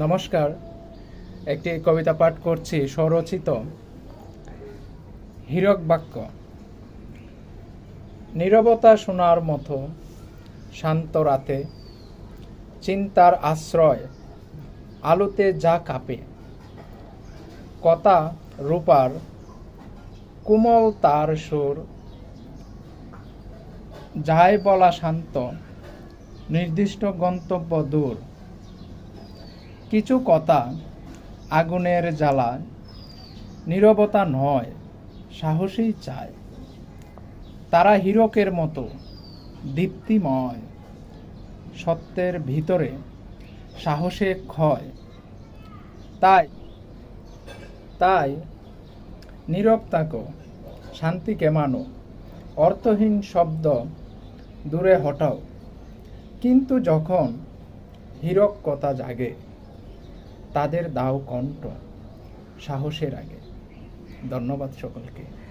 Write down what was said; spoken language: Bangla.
নমস্কার। একটি কবিতা পাঠ করছি স্বরচিত হীরক বাক্য। নীরবতা শোনার মতো শান্ত রাতে চিন্তার আশ্রয় আলোতে যা কাঁপে। কথা রূপার কোমল তার সুর যাই বলা শান্ত, নির্দিষ্ট গন্তব্য দূর। কিছু কথা আগুনের জ্বালা নীরবতা নয়, সাহসী চায়। তারা হীরকের মতো দীপ্তিময়, সত্যের ভিতরে সাহসে ক্ষয়। তাই তাই নীরব থাকো শান্তিকে মানো অর্থহীন শব্দ দূরে হটাও। কিন্তু যখন হীরক কথা জাগে তাদের দাও কণ্ঠ সাহসের আগে। ধন্যবাদ সকলকে।